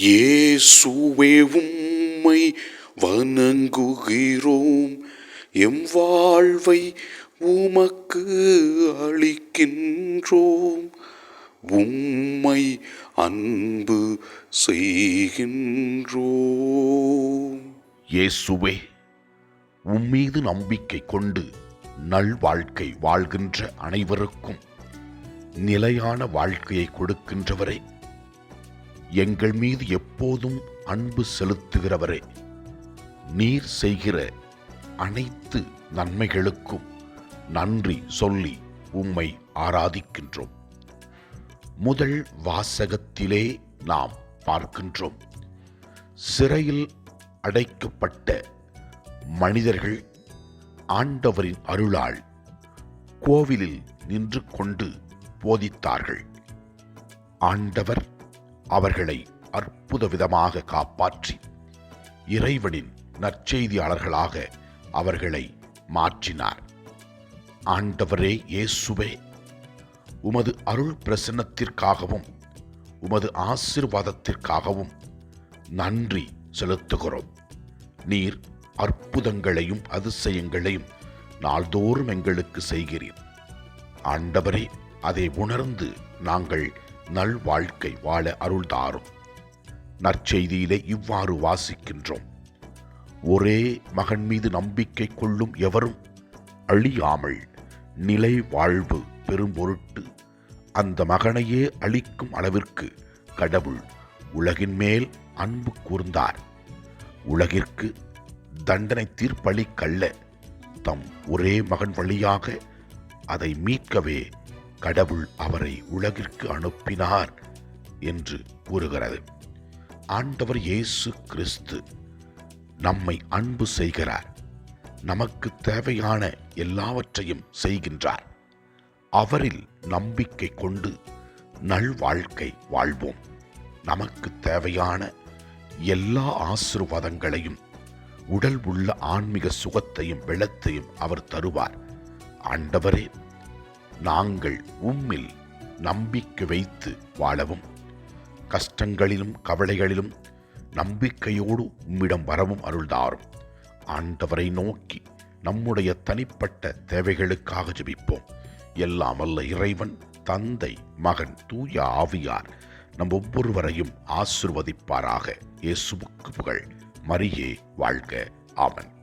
இயேசுவே உம்மை வணங்குகிறோம். எம் வாழ்வை உமக்கு அளிக்கின்றோம். உம்மை அன்பு செய்கின்றோம். இயேசுவே உம்மீது நம்பிக்கை கொண்டு நல்வாழ்க்கை வாழ்கின்ற அனைவருக்கும் நிலையான வாழ்க்கையை கொடுக்கின்றவரை. எங்கள் மீது எப்போதும் அன்பு செலுத்துகிறவரே நீர் செய்கிற அனைத்து நன்மைகளுக்கும் நன்றி சொல்லி உம்மை ஆராதிக்கின்றோம். முதல் வாசகத்திலே நாம் பார்க்கின்றோம். சிறையில் அடைக்கப்பட்ட மனிதர்கள் ஆண்டவரின் அருளால் கோவிலில் நின்று கொண்டு போதித்தார்கள். ஆண்டவர் அவர்களை அற்புத விதமாக காப்பாற்றி இறைவனின் நற்செய்தியாளர்களாக அவர்களை மாற்றினார். ஆண்டவரே இயேசுவே உமது அருள் பிரசன்னத்திற்காகவும் உமது ஆசிர்வாதத்திற்காகவும் நன்றி செலுத்துகிறோம். நீர் அற்புதங்களையும் அதிசயங்களையும் நாள்தோறும் எங்களுக்கு செய்கிறீர். ஆண்டவரே அதை உணர்ந்து நாங்கள் நல் வாழ்க்கை வாழ அருள்தாரும். நற்செய்தியிலே இவ்வாறு வாசிக்கின்றோம். ஒரே மகன் மீது நம்பிக்கை கொள்ளும் எவரும் அழியாமல் நிலை வாழ்வு பெரும் பொருட்டு அந்த மகனையே அளிக்கும் அளவிற்கு கடவுள் உலகின் மேல் அன்பு கூர்ந்தார். உலகிற்கு தண்டனை தீர்ப்பளிக்கல்ல. தம் ஒரே மகன் வழியாக அதை மீட்கவே கடவுள் அவரை உலகிற்கு அனுப்பினார் என்று கூறுகிறது. ஆண்டவர் இயேசு கிறிஸ்து நம்மை அன்பு செய்கிறார். நமக்கு தேவையான எல்லாவற்றையும் செய்கின்றார். அவரில் நம்பிக்கை கொண்டு நல்வாழ்க்கை வாழ்வோம். நமக்கு தேவையான எல்லா ஆசிர்வாதங்களையும் உடல் உள்ள ஆன்மீக சுகத்தையும் வெள்ளத்தையும் அவர் தருவார். ஆண்டவரே நாங்கள் உம்மில் நம்பிக்கை வைத்து வாழவும் கஷ்டங்களிலும் கவலைகளிலும் நம்பிக்கையோடு உம்மிடம் வரவும் அருள்தாரும். ஆண்டவரை நோக்கி நம்முடைய தனிப்பட்ட தேவைகளுக்காக ஜபிப்போம். எல்லாம் அல்ல இறைவன் தந்தை மகன் தூய ஆவியார் நம் ஒவ்வொருவரையும் ஆசிர்வதிப்பாராக. இயேசுவுக்கு புகழ். மரியே வாழ்க. ஆமன்.